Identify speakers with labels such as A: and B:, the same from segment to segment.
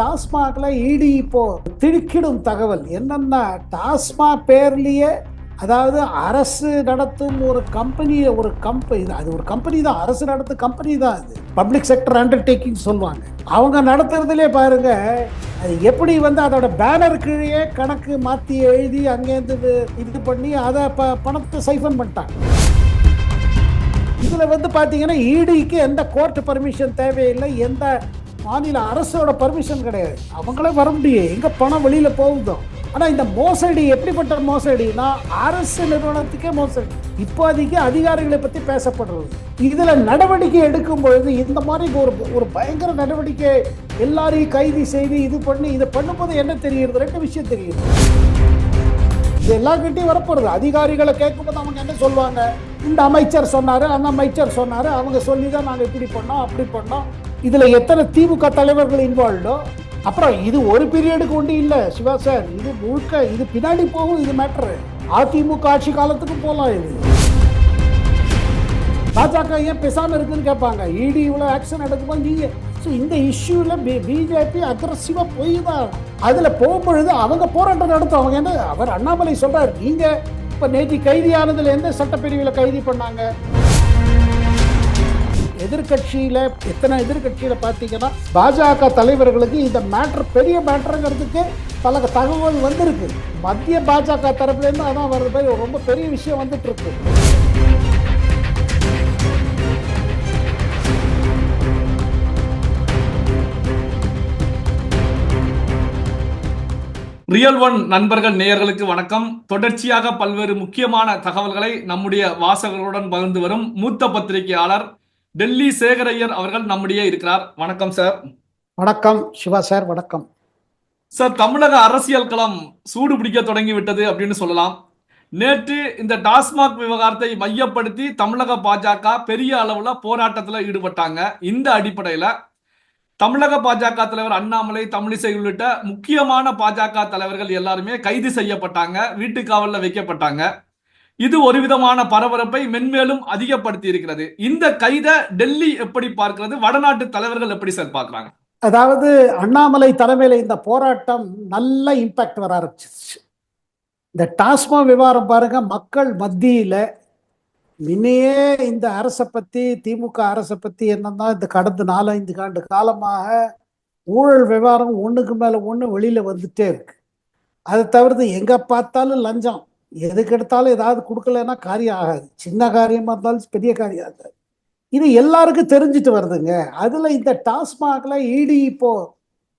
A: டாஸ்மாகில் இடி இப்போ திடுக்கிடும் தகவல். என்னென்னா டாஸ்மாக் பேர்லேயே அதாவது அரசு நடத்தும் ஒரு கம்பெனியை ஒரு கம்பெனி அது ஒரு கம்பெனி தான் அரசு நடத்தும் கம்பெனி தான் அது. பப்ளிக் செக்டர் அண்டர்டேக்கிங் சொல்லுவாங்க. அவங்க நடத்துறதுலே பாருங்க அது எப்படி வந்து அதோட பேனர் கீழே கணக்கு மாற்றி எழுதி அங்கேருந்து இது பண்ணி அதை ப பணத்தை சைஃபன் பண்ணிட்டாங்க. இதில் வந்து பார்த்தீங்கன்னா இடிக்கு எந்த கோர்ட் பர்மிஷன் தேவையில்லை எந்த மாநில அரசோட பர்மிஷன் கிடையாது. அவங்களே வர முடியும் எங்கே பணம் வெளியில் போகுதோ? ஆனால் இந்த மோசடி எப்படிப்பட்ட மோசடினா அரசு நிறுவனத்துக்கே மோசடி. இப்போதைக்கு அதிகாரிகளை பற்றி பேசப்படுறது. இதில் நடவடிக்கை எடுக்கும் பொழுது இந்த மாதிரி ஒரு ஒரு பயங்கர நடவடிக்கை எல்லாரையும் கைது செய்து இது பண்ணி இதை பண்ணும்போது என்ன தெரிகிறது ரெண்டு விஷயம் தெரியுது. இது எல்லார்கிட்டையும் வரப்போகிறது அதிகாரிகளை கேட்கும்போது அவங்க என்ன சொல்லுவாங்க? இந்த அமைச்சர் சொன்னார் அந்த அமைச்சர் சொன்னார். அவங்க சொல்லி தான் நாங்கள் இப்படி பண்ணோம் அப்படி பண்ணோம். இதில் எத்தனை திமுக தலைவர்கள் இன்வால்வ்டோ அப்புறம் இது ஒரு பீரியடுக்கு ஒன்று இல்லை சிவா சார். இது முழுக்க இது பின்னாடி போகும் இது மேட்ரு அதிமுக ஆட்சி காலத்துக்கும் போகலாம் இது. பாஜக ஏன் பேசாமல் இருக்குன்னு கேட்பாங்க. இடி இவ்வளோ ஆக்ஷன் எடுக்கும்போது நீங்கள் ஸோ இந்த இஷ்யூவில் பி பிஜேபி அக்ரஸிவாக போய் தான் அதில் போகும்பொழுது அவங்க போராட்டம் நடத்தும். அவங்க என்ன அவர் அண்ணாமலை சொல்கிறார் நீங்கள் இப்போ நேற்று கைதியானதில் எந்த சட்டப்பிரிவில் கைதி பண்ணாங்க? எதிர்கட்சியில் எத்தனை எதிர்கட்சியில் பார்த்தீங்கன்னா பாஜக தலைவர்களுக்கு இந்த மேட்ரு பெரிய மேட்ருங்கிறதுக்கு பல தகவல் வந்திருக்கு. மத்திய பாஜக தரப்புலேருந்து அதான் வருது ரொம்ப பெரிய விஷயம் வந்துட்டு இருக்கு
B: ரியல் ஒன் நண்பர்கள் நேயர்களுக்கு வணக்கம். தொடர்ச்சியாக பல்வேறு முக்கியமான தகவல்களை நம்முடைய வாசகர்களுடன் பகிர்ந்து வரும் மூத்த பத்திரிகையாளர் டெல்லி சேகரையர் அவர்கள் நம்முடைய இருக்கிறார். வணக்கம் சார்.
A: வணக்கம் சிவா சார் வணக்கம்.
B: சார் தமிழக அரசியல் களம் சூடு பிடிக்க தொடங்கி விட்டது அப்படின்னு சொல்லலாம். நேற்று இந்த டாஸ்மாக் விவகாரத்தை மையப்படுத்தி தமிழக பாஜக பெரிய அளவுல போராட்டத்துல ஈடுபட்டாங்க. இந்த அடிப்படையில தமிழக பாஜக தலைவர் அண்ணாமலை தமிழிசை உள்ளிட்ட முக்கியமான பாஜக தலைவர்கள் எல்லாருமே கைது செய்யப்பட்டாங்க வீட்டு காவல்ல வைக்கப்பட்டாங்க. இது ஒரு விதமான பரபரப்பை மென்மேலும் அதிகப்படுத்தி இருக்கிறது இந்த கைதை டெல்லி எப்படி பார்க்கிறது? வடநாட்டு தலைவர்கள் எப்படி சார் பார்க்குறாங்க?
A: அதாவது அண்ணாமலை தலைமையில் இந்த போராட்டம் நல்ல இம்பேக்ட் வர ஆரம்பிச்சிருச்சு. இந்த டாஸ்மா விவகாரம் பாருங்க மக்கள் மத்தியில் முன்னையே இந்த அரசை பற்றி திமுக அரசை பற்றி என்னன்னா இந்த கடந்த நாலஞ்சு ஆண்டு காலமாக ஊழல் விவகாரம் ஒன்றுக்கு மேலே ஒன்று வெளியில் வந்துட்டே இருக்கு. அதை தவிர்த்து எங்கே பார்த்தாலும் லஞ்சம். எதுக்கு எடுத்தாலும் ஏதாவது கொடுக்கலன்னா காரியம் ஆகாது. சின்ன காரியமாக இருந்தாலும் பெரிய காரியம் ஆகாது. இது எல்லாருக்கும் தெரிஞ்சுட்டு வருதுங்க. அதில் இந்த டாஸ்மாகில் இடி இப்போ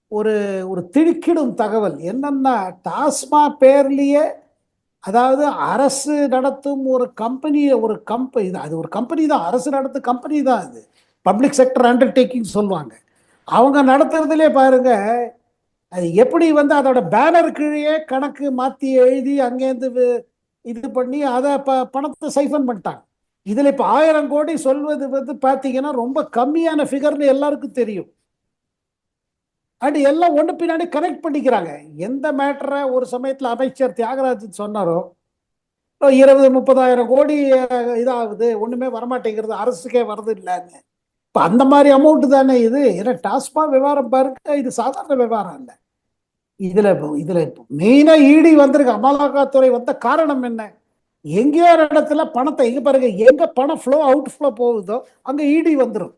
A: ஒரு ஒரு திடுக்கிடும் தகவல். என்னென்னா டாஸ்மாக் பேர்லேயே அதாவது அரசு நடத்தும் ஒரு கம்பெனி ஒரு கம்பெனி அது ஒரு கம்பெனி தான். அரசு நடத்தும் கம்பெனி தான் அது. பப்ளிக் செக்டர் அண்டர்டேக்கிங் சொல்லுவாங்க. அவங்க நடத்துறதுலே பாருங்கள் அது எப்படி வந்து அதோட பேனர் கீழே கணக்கு மாற்றி எழுதி அங்கேருந்து இது பண்ணி அதை ப பணத்தை சைஃபன் பண்ணிட்டாங்க. இதில் இப்போ ஆயிரம் கோடி சொல்வது வந்து பார்த்தீங்கன்னா ரொம்ப கம்மியான ஃபிகர்னு எல்லாருக்கும் தெரியும். அண்ட் எல்லாம் ஒன்று பின்னாடி கனெக்ட் பண்ணிக்கிறாங்க. எந்த மேட்டரை ஒரு சமயத்தில் அமைச்சர் தியாகராஜன் சொன்னாரோ இருபது முப்பதாயிரம் கோடி இதாகுது ஒன்றுமே வரமாட்டேங்கிறது அரசுக்கே வரது இல்லைன்னு இப்போ அந்த மாதிரி அமௌண்ட்டு தானே இது? ஏன்னா டாஸ்மாக் விவகாரம் பாருங்க இது சாதாரண விவகாரம் இல்லை இதில் இதில் மெயினாக இடி வந்திருக்கு. அமலாக்கத்துறை வந்த காரணம் என்ன? எங்கேயோ ஒரு இடத்துல பணத்தை எங்கே பாருங்க எங்கே பணம் ஃப்ளோ அவுட் ஃப்ளோ போகுதோ அங்கே இடி வந்துடும்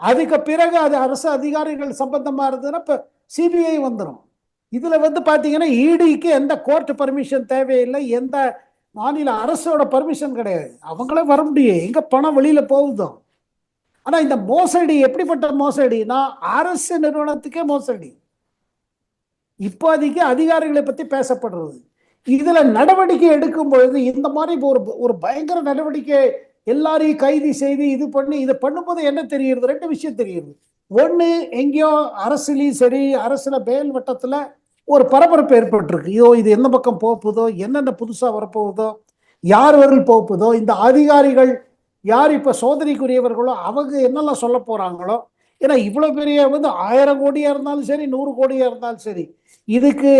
A: அதுக்கு பிறகு அது அரசு அதிகாரிகள் சம்பந்தமாக இருந்ததுன்னா இப்போ சிபிஐ வந்துடும் இதில் வந்து பார்த்தீங்கன்னா இடிக்கு எந்த கோர்ட் பர்மிஷன் தேவையில்லை. எந்த மாநில அரசோட பர்மிஷன் கிடையாது. அவங்களே வர முடியும். எங்கே பணம் வெளியில் போகுதோ? ஆனால் இந்த மோசடி எப்படிப்பட்ட மோசடினா அரசு நிறுவனத்துக்கே மோசடி. இப்போதைக்கு அதிகாரிகளை பற்றி பேசப்படுறது. இதில் நடவடிக்கை எடுக்கும் பொழுது இந்த மாதிரி ஒரு ஒரு பயங்கர நடவடிக்கை எல்லாரையும் கைது செய்து இது பண்ணி இதை பண்ணும்போது என்ன தெரியுது? ரெண்டு விஷயம் தெரியுது. ஒன்று எங்கேயோ அரசுலையும் சரி அரசுல மேல் வட்டத்தில் ஒரு பரபரப்பு ஏற்பட்டிருக்கு. ஐயோ இது எந்த பக்கம் போகுதோ? என்னென்ன புதுசாக வரப்போகுதோ? யார் வரல் போகுதோ? இந்த அதிகாரிகள் யார் இப்போ சோதனைக்குரியவர்களோ அவங்க என்னெல்லாம் சொல்ல போகிறாங்களோ ஏன்னா இவ்வளோ பெரிய வந்து ஆயிரம் கோடியாக இருந்தாலும் சரி நூறு கோடியாக இருந்தாலும் சரி இதுக்கு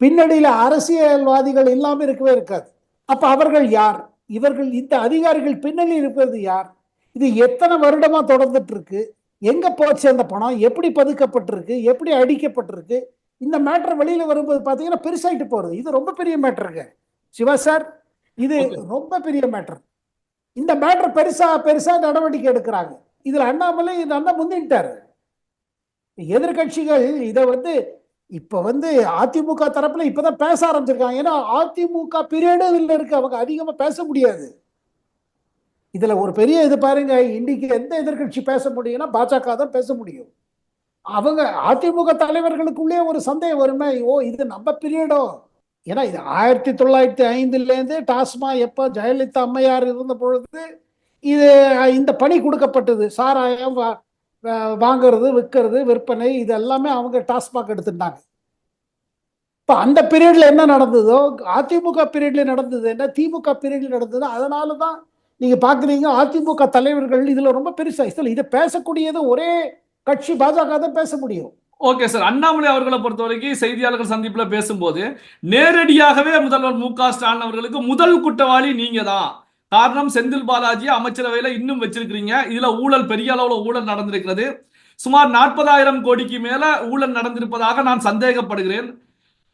A: பின்னணியில் அரசியல்வாதிகள் இல்லாமல் இருக்கவே இருக்காது. அப்போ அவர்கள் யார்? இவர்கள் இந்த அதிகாரிகள் பின்னணி இருப்பது யார்? இது எத்தனை வருடமா தொடர்ந்துட்டு இருக்கு எங்க போச்சு அந்த பணம்? எப்படி பதுக்கப்பட்டிருக்கு? எப்படி அடிக்கப்பட்டிருக்கு இந்த மேட்டர் வெளியில வரும்போது பாத்தீங்கன்னா பெருசாயிட்டு போறது. இது ரொம்ப பெரிய மேட்டருங்க சிவா சார் இது. ரொம்ப பெரிய மேட்டர் இந்த மேட்டர் பெருசாக பெருசாக நடவடிக்கை எடுக்கிறாங்க. இதில் அண்ணாமலை நல்லா முந்திட்டார் எதிர்க்கட்சிகள் இதை வந்து இப்போ வந்து அதிமுக தரப்பில் இப்போ தான் பேச ஆரம்பிச்சிருக்காங்க. ஏன்னா அதிமுக பீரியடு இதுல இருக்கு. அவங்க அதிகமாக பேச முடியாது. இதில் ஒரு பெரிய இது பாருங்க. இன்னைக்கு எந்த எதிர்க்கட்சி பேச முடியும்னா பாஜக தான் பேச முடியும். அவங்க அதிமுக தலைவர்களுக்குள்ளே ஒரு சந்தேகம் வருமே ஓ இது நம்ம பீரியடோ ஏன்னா இது ஆயிரத்தி தொள்ளாயிரத்தி ஐந்துலேருந்து டாஸ்மா எப்போ ஜெயலலிதா அம்மையார் இருந்த பொழுது இது இந்த பணி கொடுக்கப்பட்டது. சாராயம் வாங்கிறது வாங்குறது விற்கிறது விற்பனை இது எல்லாமே அவங்க டாஸ்மாக் எடுத்துட்டாங்க. இப்போ அந்த பீரியடில் என்ன நடந்ததோ அதிமுக பீரியட்ல நடந்தது என்ன திமுக பீரியட்ல நடந்தது அதனால தான் நீங்கள் பார்க்குறீங்க அதிமுக தலைவர்கள் இதில் ரொம்ப பெருசாக இதில் இதை பேசக்கூடியது ஒரே கட்சி பாஜக தான் பேச முடியும்.
B: ஓகே சார் அண்ணாமலை அவர்களை பொறுத்த வரைக்கும் செய்தியாளர்கள் சந்திப்பில் பேசும்போது நேரடியாகவே முதல்வர் மு க ஸ்டாலின் அவர்களுக்கு முதல் குற்றவாளி நீங்க தான் காரணம் செந்தில் பாலாஜி அமைச்சரவையில இன்னும் வச்சிருக்கிறீங்க. இதுல ஊழல் பெரிய அளவுல ஊழல் நடந்திருக்கிறது. சுமார் நாற்பதாயிரம் கோடிக்கு மேல ஊழல் நடந்திருப்பதாக நான் சந்தேகப்படுகிறேன்.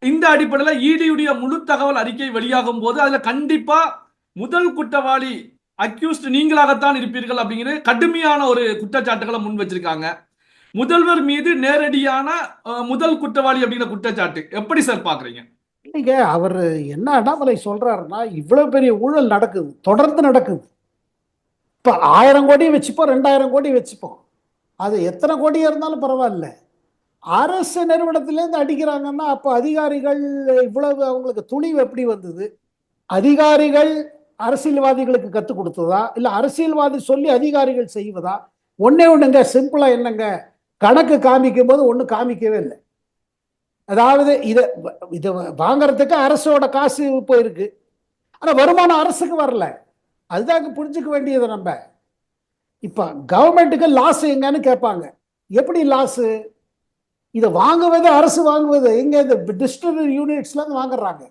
B: இந்த அடிப்படையில் இடியுடைய முழு தகவல் அறிக்கை வெளியாகும் போது அதுல கண்டிப்பா முதல் குற்றவாளி அக்யூஸ்ட் நீங்களாகத்தான் இருப்பீர்கள் அப்படிங்கிற கடுமையான ஒரு குற்றச்சாட்டுகளை முன் வச்சிருக்காங்க. முதல்வர் மீது நேரடியான முதல் குற்றவாளி அப்படிங்கிற குற்றச்சாட்டு. எப்படி சார் பாக்குறீங்க?
A: இல்லைங்க அவர் என்ன அண்ணாமலை சொல்றாருன்னா இவ்வளவு பெரிய ஊழல் நடக்குது தொடர்ந்து நடக்குது. இப்ப ஆயிரம் கோடி வச்சுப்போம் ரெண்டாயிரம் கோடி வச்சுப்போம். அது எத்தனை கோடி இருந்தாலும் பரவாயில்ல. அரசு நிறுவனத்திலேருந்து அடிக்கிறாங்கன்னா அப்போ அதிகாரிகள் இவ்வளவு அவங்களுக்கு துணிவு எப்படி வந்தது? அதிகாரிகள் அரசியல்வாதிகளுக்கு கற்றுக் கொடுத்ததா? இல்லை அரசியல்வாதி சொல்லி அதிகாரிகள் செய்வதா? ஒன்னே ஒன்றுங்க சிம்பிளா என்னங்க? கணக்கு காமிக்கும் போது ஒன்றும் காமிக்கவே இல்லை. அதாவது இதை இதை வாங்குறதுக்கு அரசோட காசு போயிருக்கு. ஆனால் வருமானம் அரசுக்கு வரல. அதுதாங்க புரிஞ்சுக்க வேண்டியது நம்ம. இப்போ கவர்மெண்ட்டுக்கு லாஸ் எங்கன்னு கேட்பாங்க. எப்படி லாஸு இதை வாங்குவது அரசு வாங்குவது எங்கே இந்த டிஸ்ட்ரிபியூட் யூனிட்ஸ்லாம் வாங்குறாங்க.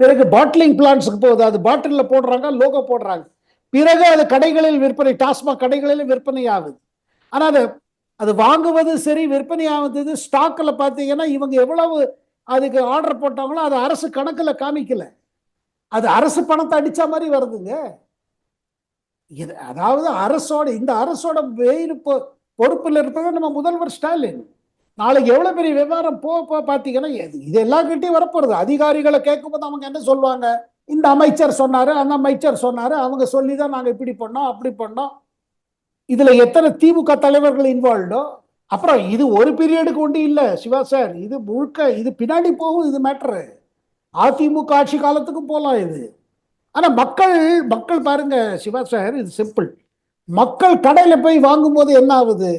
A: பிறகு பாட்டிலிங் பிளான்ஸுக்கு போகுது. அது பாட்டிலில் போடுறாங்க லோகோ போடுறாங்க. பிறகு அது கடைகளில் விற்பனை டாஸ்மாக் கடைகளில் விற்பனை ஆகுது. ஆனால் அது அது வாங்குவது சரி விற்பனை ஆகுது ஸ்டாக்கில் பார்த்தீங்கன்னா இவங்க எவ்வளவு அதுக்கு ஆர்டர் போட்டாங்களோ அது அரசு கணக்கில் காமிக்கல. அது அரசு பணத்தை அடித்த மாதிரி வருதுங்க. இது அதாவது அரசோட இந்த அரசோட வெயில் பொறுப்பில் இருப்பது நம்ம முதல்வர் ஸ்டாலின். நாளைக்கு எவ்வளோ பெரிய விவகாரம் போ போக பார்த்தீங்கன்னா இது- இது எல்லார்கிட்டயும் வரப்போகிறது அதிகாரிகளை கேட்கும்போது அவங்க என்ன சொல்லுவாங்க? இந்த அமைச்சர் சொன்னார் அந்த அமைச்சர் சொன்னார் அவங்க சொல்லி தான் நாங்கள் இப்படி பண்ணோம் அப்படி பண்ணோம். இதுல எத்தனை திமுக தலைவர்கள் இன்வால்வ்டோ அப்புறம் இது ஒரு பீரியடுக்கு ஒன்று இல்ல சிவா சார் இது முழுக்க இது பின்னாடி போகும் இது மேட்ரு அதிமுக ஆட்சி காலத்துக்கும் போகலாம் இது. ஆனா மக்கள் மக்கள் பாருங்க சிவா சார் இது சிம்பிள் மக்கள் கடையில போய் வாங்கும்போது என்ன ஆகுது?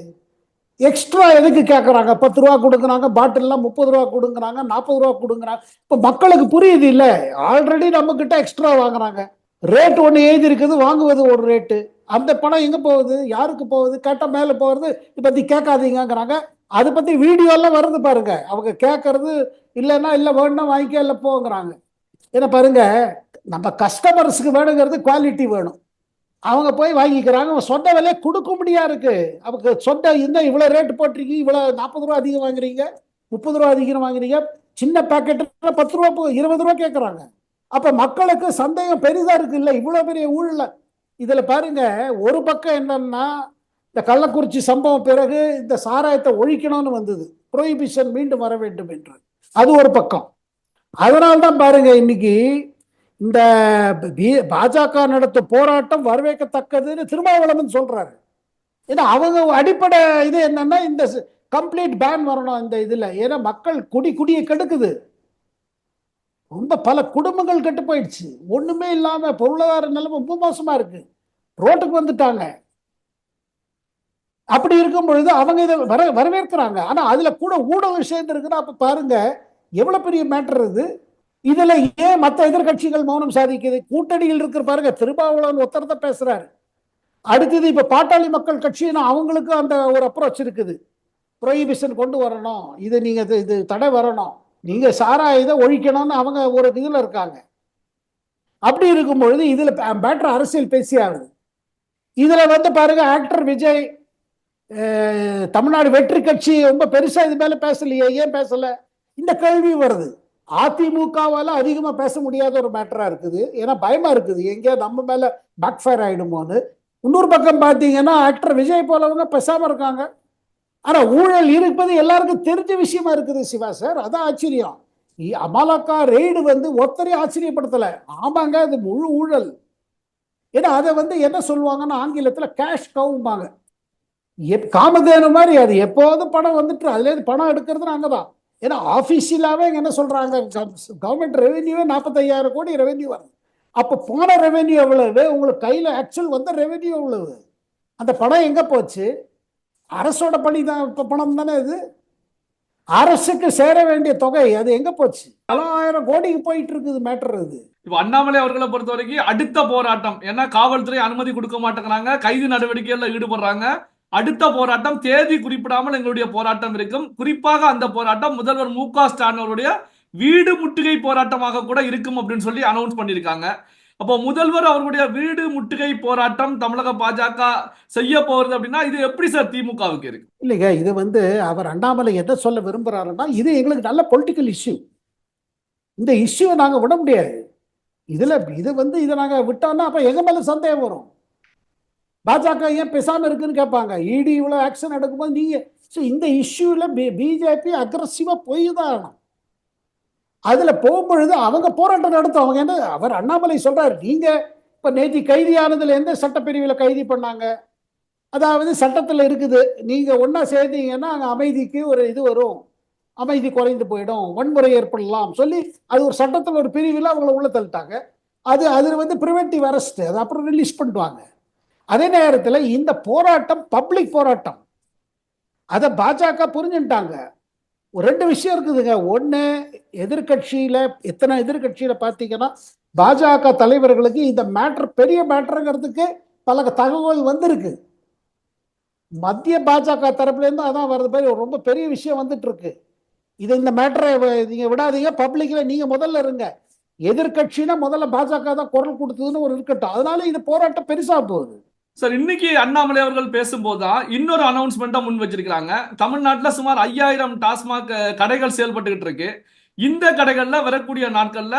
A: எக்ஸ்ட்ரா எதுக்கு கேட்குறாங்க பத்து ரூபா கொடுக்குறாங்க பாட்டில்லாம் முப்பது ரூபா கொடுக்குறாங்க நாற்பது ரூபா கொடுக்குறாங்க. இப்போ மக்களுக்கு புரியுது இல்லை? ஆல்ரெடி நம்மக்கிட்ட எக்ஸ்ட்ரா வாங்குறாங்க. ரேட் ஒன்று எழுதி இருக்குது வாங்குவது ஒரு ரேட்டு அந்த பணம் எங்க போகுது? யாருக்கு போகுது? கேட்டால் மேலே போகிறது இதை பற்றி கேட்காதீங்கிறாங்க அதை பற்றி வீடியோலாம் வருது பாருங்க. அவங்க கேட்கறது இல்லைன்னா இல்லை வேணும்னா வாங்கிக்க இல்லை போங்கிறாங்க. ஏன்னா பாருங்க நம்ம கஸ்டமர்ஸுக்கு வேணுங்கிறது குவாலிட்டி வேணும். அவங்க போய் வாங்கிக்கிறாங்க. அவன் சொந்த விலையை கொடுக்க முடியா இருக்கு? அவங்க சொந்த இந்த இவ்வளோ ரேட் போட்டிருக்கீங்க இவ்வளோ நாற்பது ரூபா அதிகம் வாங்குறீங்க முப்பது ரூபா அதிகம் வாங்குறீங்க. சின்ன பேக்கெட்டில் பத்து ரூபா போ- இருபது ரூபா கேட்குறாங்க. அப்போ மக்களுக்கு சந்தேகம் பெரிதாக இருக்கு இல்லை? இவ்வளோ பெரிய ஊழல் இதில் பாருங்க ஒரு பக்கம் என்னன்னா இந்த கள்ளக்குறிச்சி சம்பவம் பிறகு இந்த சாராயத்தை ஒழிக்கணும்னு வந்தது. ப்ரொஹிபிஷன் மீண்டும் வர வேண்டும் என்று. அது ஒரு பக்கம். அதனால்தான் பாருங்க இன்னைக்கு இந்த பாஜக நடத்தும் போராட்டம் வரவேற்கத்தக்கதுன்னு திருமாவளவன் சொல்றாரு. ஏன்னா அவங்க அடிப்படை இது என்னன்னா இந்த கம்ப்ளீட் பேன் வரணும் இந்த இதுல. ஏன்னா மக்கள் குடி குடியை கெடுக்குது. ரொம்ப பல குடும்பங்கள் கெட்டு போயிடுச்சு. ஒண்ணுமே இல்லாம பொருளாதார நிலைமை ரொம்ப மோசமா இருக்கு. ரோட்டுக்கு வந்துட்டாங்க. அப்படி இருக்கும் பொழுது அவங்க இதை வர வரவேற்கிறாங்க. ஆனா அதுல கூட ஊடகம் சேர்ந்து இருக்குன்னா அப்ப பாருங்க எவ்வளவு பெரிய மேட்டர் இது இதுல ஏன் மற்ற எதிர்கட்சிகள் மௌனம் சாதிக்குது? கூட்டணியில் இருக்கிற பாருங்க திருமாவளவன் ஒருத்தர் பேசுறாரு. அடுத்தது இப்ப பாட்டாளி மக்கள் கட்சின்னு அவங்களுக்கும் அந்த ஒரு அப்ரோச் இருக்குது. ப்ரொஹிபிஷன் கொண்டு வரணும். இது நீங்க இது- இது தடை வரணும். நீங்க சாரா இதை ஒழிக்கணும்னு அவங்க ஒரு இதுல இருக்காங்க. அப்படி இருக்கும் பொழுது இதுல பேட்டர் அரசியல் பேசி ஆகுது இதுல வந்து பாருங்க ஆக்டர் விஜய் தமிழ்நாடு வெற்றி கட்சி ரொம்ப பெருசா இது மேல பேசலையே ஏன் பேசல? இந்த கேள்வி வருது. அதிமுகவால அதிகமா பேச முடியாத ஒரு மேட்டரா இருக்குது. ஏன்னா பயமா இருக்குது. எங்கேயா நம்ம மேல பேக் ஃபயர் ஆயிடுமோன்னு. இன்னொரு பக்கம் பார்த்தீங்கன்னா ஆக்டர் விஜய் போலவங்க பேசாம இருக்காங்க. ஆனா ஊழல் இருப்பது எல்லாருக்கும் தெரிஞ்ச விஷயமா இருக்குது சிவா சார். அதான் ஆச்சரியம். அமலாக்கா ரெய்டு வந்து ஒத்தரையும் ஆச்சரியப்படுத்தல. ஆமாங்க அது முழு ஊழல். ஏன்னா அதை வந்து என்ன சொல்லுவாங்கன்னா ஆங்கிலத்தில் கேஷ் கவும்பாங்க எப் காமதேனு மாதிரி அது. எப்போதும் பணம் வந்துட்டு அதுலேருந்து பணம் எடுக்கிறது நாங்கள் தான் ஏன்னா ஆஃபீஷியலாகவே என்ன சொல்கிறாங்க கவர்மெண்ட் ரெவென்யூவே நாற்பத்தையாயிரம் கோடி ரெவென்யூ வருது. அப்போ போன ரெவென்யூ எவ்வளவு? உங்களுக்கு கையில் ஆக்சுவல் வந்த ரெவென்யூ எவ்வளவு? அந்த பணம் எங்கே போச்சு? அரசோட பணி தான் இப்போ பணம் தானே இது? அரசுக்கு சேர வேண்டிய தொகை அது எங்கே போச்சு? பல ஆயிரம் கோடிக்கு போயிட்டு இருக்குது மேட்டர் அது
B: இப்ப அண்ணாமலை அவர்களை பொறுத்த வரைக்கும் அடுத்த போராட்டம் ஏன்னா காவல்துறை அனுமதி கொடுக்க மாட்டேங்கிறாங்க கைது நடவடிக்கைகள்ல ஈடுபடுறாங்க. அடுத்த போராட்டம் தேதி குறிப்பிடாமல் எங்களுடைய போராட்டம் இருக்கும். குறிப்பாக அந்த போராட்டம் முதல்வர் மு க ஸ்டாலின் அவருடைய வீடு முற்றுகை போராட்டமாக கூட இருக்கும் அப்படின்னு சொல்லி அனௌன்ஸ் பண்ணியிருக்காங்க. அப்போ முதல்வர் அவர்களுடைய வீடு முட்டுகை போராட்டம் தமிழக பாஜக செய்ய போறது அப்படின்னா இது எப்படி சார் திமுகவுக்கு இருக்கு?
A: இல்லைங்க இது வந்து அவர் அண்ணாமலை எதை சொல்ல விரும்புறாருன்னா இது எங்களுக்கு நல்ல பொலிட்டிக்கல் இஷ்யூ இந்த இஷ்யூவை நாங்கள் விட முடியாது. இதில் இது வந்து இதை நாங்கள் விட்டோம்னா அப்போ எங்க மேல சந்தேகம் வரும்? பாஜக ஏன் பேசாமல் இருக்குன்னு கேட்பாங்க. இடி இவ்வளோ ஆக்ஷன் எடுக்கும்போது நீங்கள் ஸோ இந்த இஷ்யூவில் பி பிஜேபி அக்ரஸிவாக போய் தான் ஆகணும். அதில் போகும்பொழுது அவங்க போராட்டம் நடத்துவாங்க அவங்க என்ன அவர் அண்ணாமலை சொல்றாரு நீங்கள் இப்போ நேற்று கைதியானதில் எந்த சட்டப்பிரிவில் கைதி பண்ணாங்க? அதாவது சட்டத்தில் இருக்குது நீங்கள் ஒன்றா சேர்ந்தீங்கன்னா அங்கே அமைதிக்கு ஒரு இது வரும். அமைதி குறைந்து போயிடும். வன்முறை ஏற்படலாம். சொல்லி அது ஒரு சட்டத்தில் ஒரு பிரிவில் அவங்கள உள்ள தள்ளிட்டாங்க. அது அது வந்து ப்ரிவென்டிவ் அரெஸ்ட் அது அப்புறம் ரிலீஸ் பண்ணுவாங்க அதே நேரத்தில் இந்த போராட்டம் பப்ளிக் போராட்டம் அதை பாஜக புரிஞ்சுட்டாங்க ரெண்டு விஷயம் இருக்குதுங்க. ஒன்று எதிர்கட்சியில் எத்தனை எதிர்கட்சியில் பார்த்தீங்கன்னா பாஜக தலைவர்களுக்கு இந்த மேட்ரு பெரிய மேட்ருங்கிறதுக்கு பல தகவல் வந்திருக்கு. மத்திய பாஜக தரப்புலேருந்து அதான் வர்றது பேர் ரொம்ப பெரிய விஷயம் வந்துட்டு இருக்கு இது இந்த மேட்டரை நீங்கள் விடாதீங்க பப்ளிக்கில் நீங்கள் முதல்ல இருங்க. எதிர்கட்சினா முதல்ல பாஜக தான் குரல் கொடுத்ததுன்னு ஒரு இருக்கட்டும். அதனால இது போராட்டம் பெருசாக போகுது.
B: சார் இன்னைக்கு அண்ணாமலை அவர்கள் பேசும்போது தான் இன்னொரு அனௌன்ஸ்மெண்ட்டாக முன் வச்சிருக்கிறாங்க. தமிழ்நாட்டில் சுமார் ஐயாயிரம் டாஸ்மாக் கடைகள் செயல்பட்டுக்கிட்டு இருக்கு. இந்த கடைகள்ல வரக்கூடிய நாட்கள்ல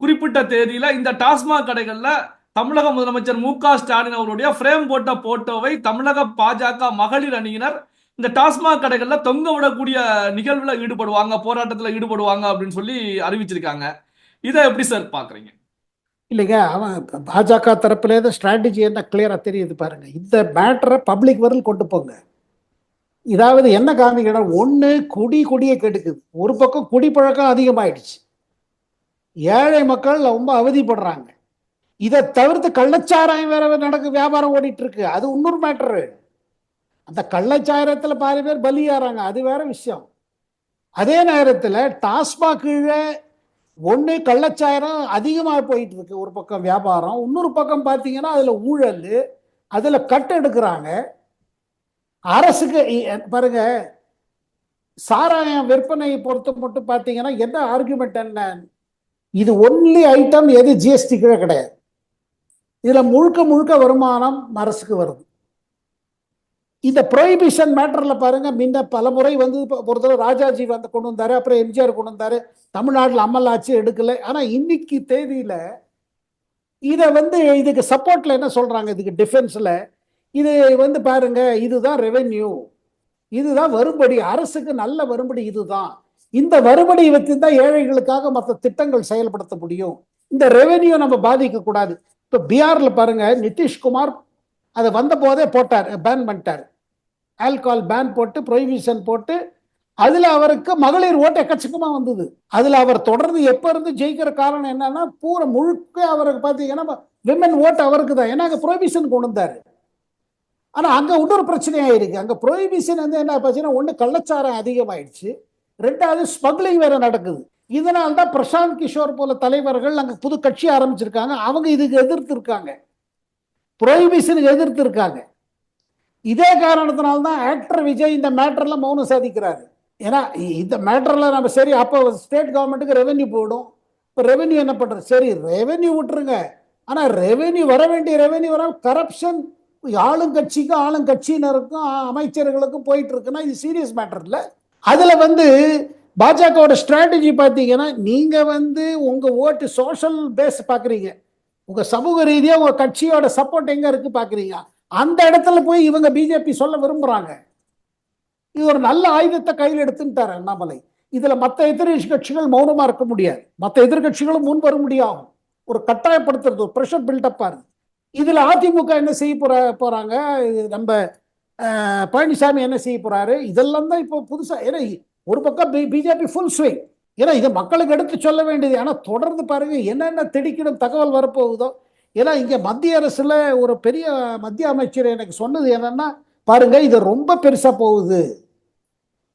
B: குறிப்பிட்ட தேதியில இந்த டாஸ்மாக் கடைகள்ல தமிழக முதலமைச்சர் மு க ஸ்டாலின் அவருடைய ஃப்ரேம் போட்ட போட்டோவை தமிழக பாஜக மகளிர் அணியினர் இந்த டாஸ்மாக் கடைகள்ல தொங்க விடக்கூடிய நிகழ்வுல ஈடுபடுவாங்க போராட்டத்துல ஈடுபடுவாங்க அப்படின்னு சொல்லி அறிவிச்சிருக்காங்க. இதை எப்படி சார் பாக்குறீங்க?
A: இல்லைங்க அவன் பாஜக தரப்புலேருந்து ஸ்ட்ராட்டஜி என்ன கிளியராக தெரியுது பாருங்க. இந்த மேட்டரை பப்ளிக் வரல் கொண்டு போங்க. இதாவது என்ன காமிக்கணும் ஒன்று குடி குடியை கெடுக்குது. ஒரு பக்கம் குடிப்பழக்கம் அதிகமாயிடுச்சு. ஏழை மக்கள் ரொம்ப அவதிப்படுறாங்க. இதை தவிர்த்து கள்ளச்சாராயம் வேற நடக்கு வியாபாரம் ஓடிட்டு இருக்கு அது இன்னொரு மேட்டரு அந்த கள்ளச்சாரத்தில் பாதி பேர் பலியாறாங்க. அது வேற விஷயம். அதே நேரத்தில் டாஸ்மாக் கீழே ஒன்று கள்ளச்சாயிரம் அதிகமாக போயிட்டு இருக்கு ஒரு பக்கம் வியாபாரம் இன்னொரு பக்கம் பார்த்தீங்கன்னா அதில் ஊழல் அதில் கட்டு எடுக்கிறாங்க. அரசுக்கு பாருங்க சாராயம் விற்பனையை பொறுத்த மட்டும் பார்த்தீங்கன்னா என்ன ஆர்குமெண்ட் என்ன? இது ஒன்லி ஐட்டம் எது ஜிஎஸ்டி கீழே கிடையாது. இதில் முழுக்க முழுக்க வருமானம் அரசுக்கு வருது. இந்த ப்ரொஹிபிஷன் மேட்டரில் பாருங்கள் முன்ன பல முறை வந்து இப்ப பொறுத்தவரை ராஜாஜி வந்து கொண்டு வந்தார் அப்புறம் எம்ஜிஆர் கொண்டு வந்தாரு. தமிழ்நாட்டில் அமல் ஆட்சி ஆனால் ஆனா இன்னைக்கு தேதியில் இதை வந்து இதுக்கு சப்போர்ட்டில் என்ன சொல்கிறாங்க இதுக்கு டிஃபென்ஸில் இது வந்து பாருங்க இதுதான் ரெவென்யூ இதுதான் வரும்படி அரசுக்கு நல்ல வரும்படி இதுதான். இந்த வரும்படி வச்சு தான் ஏழைகளுக்காக மற்ற திட்டங்கள் செயல்படுத்த முடியும். இந்த ரெவென்யூ நம்ம பாதிக்கக்கூடாது. இப்போ பீகாரில் பாருங்கள் நிதிஷ்குமார் அதை வந்த போதே போட்டார் பேன் பண்ணிட்டார். ஆல்கஹால் பேன் போட்டு ப்ரொஹிபிஷன் போட்டு அதில் அவருக்கு மகளிர் ஓட்டு எக்கச்சக்கமாக வந்தது. அதில் அவர் தொடர்ந்து எப்போ இருந்து ஜெயிக்கிற காரணம் என்னன்னா பூரா முழுக்க அவருக்கு பார்த்தீங்கன்னா விமன் ஓட்டு அவருக்கு தான். ஏன்னா அங்கே ப்ரொஹிபிஷன் கொண்டு வந்தார். ஆனால் அங்கே இன்னொரு பிரச்சனையாக இருக்குது அங்கே ப்ரொஹிபிஷன் வந்து என்ன பார்த்தீங்கன்னா ஒன்று கள்ளச்சாரம் அதிகமாயிடுச்சு. ரெண்டாவது ஸ்மக்லிங் வேற நடக்குது. இதனால தான் பிரசாந்த் கிஷோர் போல தலைவர்கள் அங்கே புது கட்சி ஆரம்பிச்சிருக்காங்க. அவங்க இதுக்கு எதிர்த்து இருக்காங்க. ப்ரொஹிபிஷனுக்கு எதிர்த்து இருக்காங்க. இதே காரணத்தினால தான் ஆக்டர் விஜய் இந்த மேட்டரில் மௌனம் சாதிக்கிறாரு. ஏன்னா இந்த மேட்டரில் நம்ம சரி அப்போ ஸ்டேட் கவர்மெண்ட்டுக்கு ரெவென்யூ போடும் இப்போ ரெவென்யூ என்ன பண்ணுறது சரி ரெவென்யூ விட்டுருங்க. ஆனால் ரெவென்யூ வர வேண்டிய ரெவென்யூ வர கரப்ஷன் ஆளுங்கட்சிக்கும் ஆளுங்கட்சியினருக்கும் அமைச்சர்களுக்கும் போயிட்டு இருக்குன்னா இது சீரியஸ் மேட்டர் இல்லை. அதில் வந்து பாஜகவோட ஸ்ட்ராட்டஜி பார்த்தீங்கன்னா நீங்கள் வந்து உங்கள் ஓட்டு சோஷியல் பேஸ் பார்க்குறீங்க உங்கள் சமூக ரீதியாக உங்கள் கட்சியோட சப்போர்ட் எங்கே இருக்குது பார்க்குறீங்க அந்த இடத்துல போய் இவங்க பிஜேபி சொல்ல விரும்புகிறாங்க இது ஒரு நல்ல ஆயுதத்தை கையில் எடுத்துட்டார் அண்ணாமலை. இதில் மற்ற எதிர்கட்சிகள் கட்சிகள் இருக்க முடியாது. மற்ற எதிர்கட்சிகளும் முன் வர முடியும் ஒரு கட்டாயப்படுத்துறது ஒரு ப்ரெஷர் பில்டப்பாக இருக்குது இதில் அதிமுக என்ன செய்ய போற போகிறாங்க இது நம்ம பழனிசாமி என்ன செய்ய போகிறாரு இதெல்லாம் தான் இப்போ புதுசாக ஏன்னா ஒரு பக்கம் பி பிஜேபி ஃபுல் ஸ்விங் ஏன்னா இதை மக்களுக்கு எடுத்து சொல்ல வேண்டியது ஆனால் தொடர்ந்து பாருங்க என்னென்ன திடுக்கிடும் தகவல் வரப்போகுதோ ஏன்னா இங்கே மத்திய அரசில் ஒரு பெரிய மத்திய அமைச்சர் எனக்கு சொன்னது என்னன்னா பாருங்க இது ரொம்ப பெருசாக போகுது.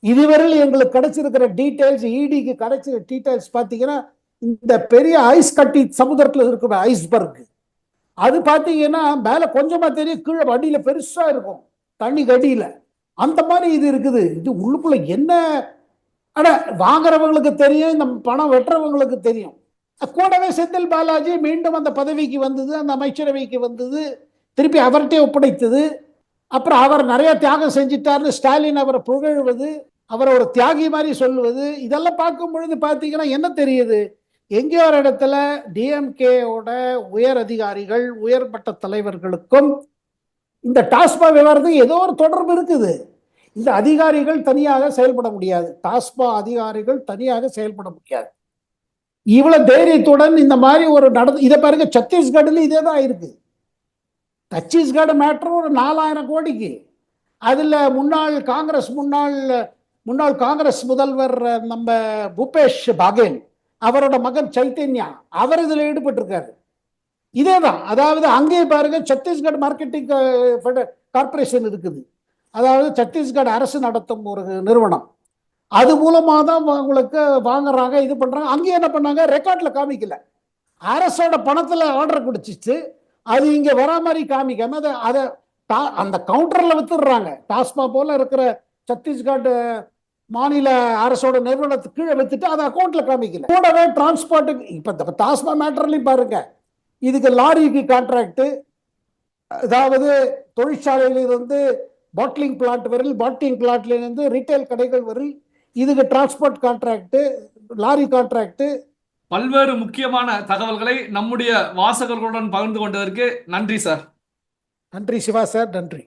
A: இதுவரையில் எங்களுக்கு கிடைச்சிருக்கிற டீட்டெயில்ஸ் இடிக்கு கிடைச்ச டீட்டெயில்ஸ் பார்த்தீங்கன்னா இந்த பெரிய ஐஸ் கட்டி சமுதிரத்தில் இருக்கிற ஐஸ்பர்க் அது பார்த்தீங்கன்னா மேலே கொஞ்சமாக தெரியும் கீழே வண்டியில் பெருசாக இருக்கும் தண்ணி கடியில். அந்த மாதிரி இது இருக்குது. இது உள்ளுக்குள்ள என்ன? அட வாங்குறவங்களுக்கு தெரியும் இந்த பணம் வெட்டுறவங்களுக்கு தெரியும். கூடவே செந்தில் பாலாஜி மீண்டும் அந்த பதவிக்கு வந்தது அந்த அமைச்சரவைக்கு வந்தது திருப்பி அவர்கிட்டே ஒப்படைத்தது. அப்புறம் அவர் நிறைய தியாகம் செஞ்சிட்டார்னு ஸ்டாலின் அவரை புகழ்வது அவரை ஒரு தியாகி மாதிரி சொல்லுவது இதெல்லாம் பார்க்கும் பொழுது பார்த்தீங்கன்னா என்ன தெரியுது? எங்கேயோ ஒரு இடத்துல டிஎம்கேவோட உயர் அதிகாரிகள் உயர்மட்ட தலைவர்களுக்கும் இந்த டாஸ்மா விவகாரத்துக்கு ஏதோ ஒரு தொடர்பு இருக்குது. இந்த அதிகாரிகள் தனியாக செயல்பட முடியாது. டாஸ்மா அதிகாரிகள் தனியாக செயல்பட முடியாது. இவ்வளவு தைரியத்துடன் இந்த மாதிரி ஒரு நடந்து இதை பாருங்க சத்தீஸ்கடில் இதே தான் ஆயிருக்கு சத்தீஸ்கட் மேட்ரு ஒரு நாலாயிரம் கோடிக்கு. அதுல முன்னாள் காங்கிரஸ் முன்னாள் முன்னாள் காங்கிரஸ் முதல்வர் நம்ம பூபேஷ் பாகேல் அவரோட மகன் சைத்தன்யா அவர் இதுல ஈடுபட்டிருக்காரு. இதே தான் அதாவது அங்கே பாருங்க சத்தீஸ்கட் மார்க்கெட்டிங் கார்பரேஷன் இருக்குது. அதாவது சத்தீஸ்கட் அரசு நடத்தும் ஒரு நிறுவனம். அது மூலமாக தான் உங்களுக்கு வாங்குறாங்க இது பண்ணுறாங்க அங்கேயும் என்ன பண்ணாங்க? ரெக்கார்டில் காமிக்கல. அரசோட பணத்தில் ஆர்டர் குடிச்சிச்சு. அது இங்கே வரா மாதிரி காமிக்காம அதை அதை டா- அந்த கவுண்டரில் வித்துடுறாங்க. டாஸ்மா போல் இருக்கிற சத்தீஸ்கட் மாநில அரசோட நிறுவனத்துக்கு கீழே வித்துட்டு அதை அக்கௌண்ட்ல காமிக்கல. கூடவே டிரான்ஸ்போர்ட்டுக்கு இப்போ இந்த டாஸ்மா மேட்டர்லையும் பாருங்க. இதுக்கு லாரிக்கு கான்ட்ராக்டு அதாவது தொழிற்சாலையில இருந்து பாட்லிங் பிளான்ட் வரையில் பாட்லிங் பிளான்ட்லேருந்து ரீட்டைல் கடைகள் வரையில் இதுக்கு டிரான்ஸ்போர்ட் கான்ட்ராக்ட் லாரி கான்ட்ராக்ட்
B: பல்வேறு முக்கியமான தகவல்களை நம்முடைய வாசகர்களுடன் பகிர்ந்து கொண்டதற்கு நன்றி சார்
A: நன்றி சிவா சார் நன்றி.